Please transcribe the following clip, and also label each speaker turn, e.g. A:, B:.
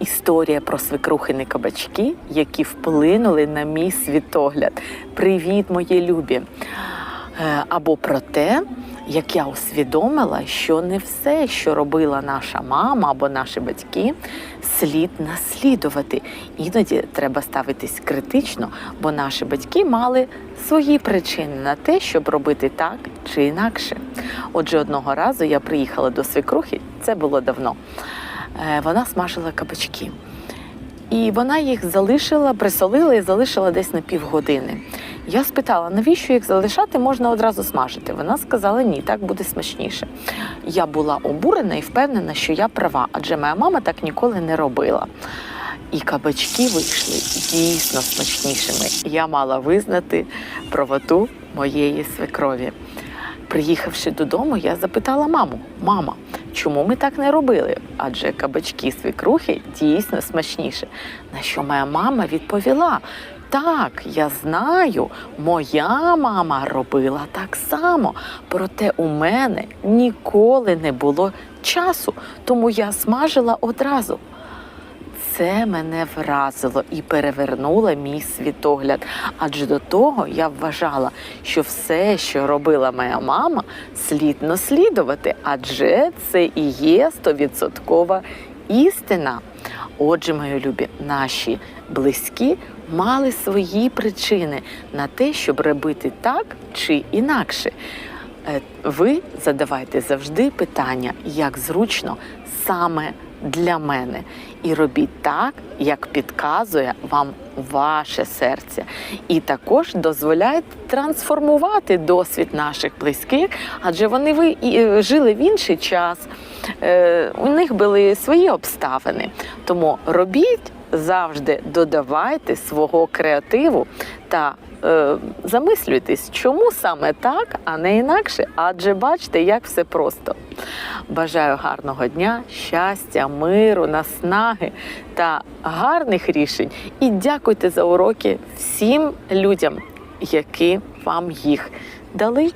A: Історія про свекрухини кабачки, які вплинули на мій світогляд. Привіт, мої любі! Е, Або про те, як я усвідомила, що не все, що робила наша мама або наші батьки, слід наслідувати. Іноді треба ставитись критично, бо наші батьки мали свої причини на те, щоб робити так чи інакше. Отже, одного разу я приїхала до свекрухи, це було давно. Е, Вона смажила кабачки. І вона їх залишила, присолила і залишила десь на півгодини. Я спитала, навіщо їх залишати, можна одразу смажити. Вона сказала, ні, так буде смачніше. Я була обурена і впевнена, що я права, адже моя мама так ніколи не робила. І кабачки вийшли дійсно смачнішими. Я мала визнати правоту моєї свекрові. Приїхавши додому, я запитала маму: мама, чому ми так не робили? Адже кабачки свікрухи дійсно смачніше. На що моя мама відповіла: так, я знаю, моя мама робила так само. Проте у мене ніколи не було часу, тому я смажила одразу. Це мене вразило і перевернуло мій світогляд. Адже до того я вважала, що все, що робила моя мама, слід наслідувати, адже це і є стовідсоткова істина. Отже, мої любі, наші близькі мали свої причини на те, щоб робити так чи інакше. Е, Ви задавайте завжди питання, як зручно саме для мене, і робіть так, як підказує вам ваше серце. І також дозволяйте трансформувати досвід наших близьких, адже вони ви е, жили в інший час, е, у них були свої обставини. Тому робіть завжди додавайте свого креативу та е, замислюйтесь, чому саме так, а не інакше, адже бачите, як все просто. Бажаю гарного дня, щастя, миру, наснаги та гарних рішень. І дякуйте за уроки всім людям, які вам їх дали.